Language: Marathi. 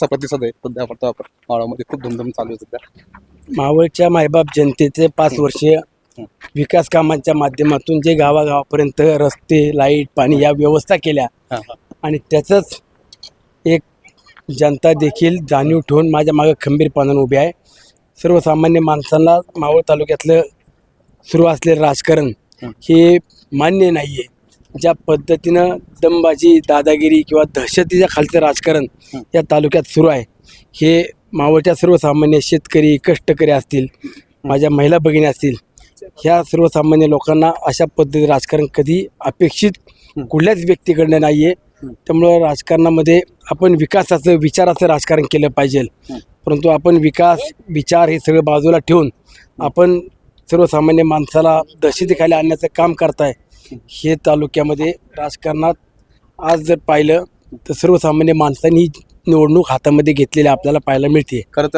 कसा प्रतिसाद आहे. सध्या फक्त आपण मावळामध्ये खूप धुमधूम चालू आहे सध्या. मावळच्या मायबाप जनतेचे पाच वर्षे विकास कामांच्या माध्यमातून जे गावागावापर्यंत रस्ते लाइट पाणी या व्यवस्था केल्या. आणि त्याचंच एक जनता देखील जाणीव ठेवून माझ्या मागं खंबीरपणाने उभी आहे. सर्वसामान्य माणसांना मावळ तालुक्यातलं सुरू असलेलं राजकारण हे मान्य नाही आहे ज्या पद्धतीनं दमबाजी दादागिरी किंवा दहशतीच्या खालचं राजकारण या तालुक्यात सुरू आहे हे मावळच्या सर्वसामान्य शेतकरी कष्टकरी असतील माझ्या महिला भगिनी असतील ह्या सर्वसामान्य लोकांना अशा पद्धती राजकारण कधी अपेक्षित कुठल्याच व्यक्तीकडनं नाही आहे त्यामुळं राजकारणामध्ये आपण विकासाचं विचाराचं राजकारण केलं पाहिजे. परंतु आपण विकास विचार हे सगळं बाजूला ठेवून आपण सर्वसामान्य माणसाला दहशतीखाली आणण्याचं काम करताय. हे तालुक्यामध्ये राजकारणात आज जर पाहिलं तर सर्वसामान्य माणसांनी निवडणूक हातामध्ये घेतलेली आपल्याला पाहायला मिळते. खरं तर